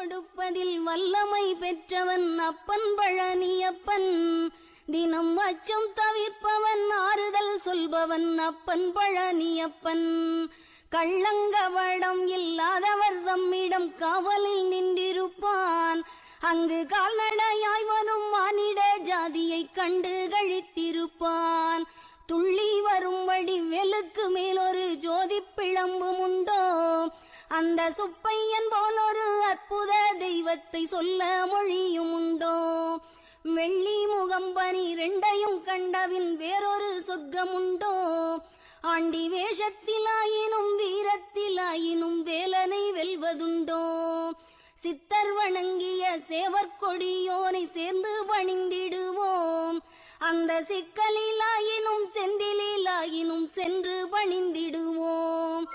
கொடுப்பதில் வல்லமை பெற்றவன் அப்பன் பழனியப்பன். தினம் அச்சம் தவிர்ப்பவன் ஆறுதல் சொல்பவன் அப்பன் பழனியப்பன். கள்ளங்கவடம் இல்லாதவர் தம்மிடம் காவலில் நின்றிருப்பான். அங்கு கால்நடையாய் வரும் மானிட ஜாதியை கண்டு கழித்திருப்பான். துள்ளி வரும்படி வெளுக்கு மேலொரு ஜோதி பிழம்பும் உண்டோ? அந்த சுப்பையன் போலொரு அத்த தெய்வத்தை சொல்ல மொழியும் உண்டோ? வெள்ளி முகம்பனி ரெண்டையும் கண்டவின் வேறொரு சொர்க்கம் உண்டோ? ஆண்டி வேஷத்திலாயினும் வீரத்திலாயினும் வேலனை வெல்வதுண்டோ? சித்தர் வணங்கிய சேவற்கொடியோனை சேர்ந்து பணிந்திடுவோம் அந்த சிக்கலிலாயினும் செந்திலாயினும் சென்று பணிந்திடுவோம்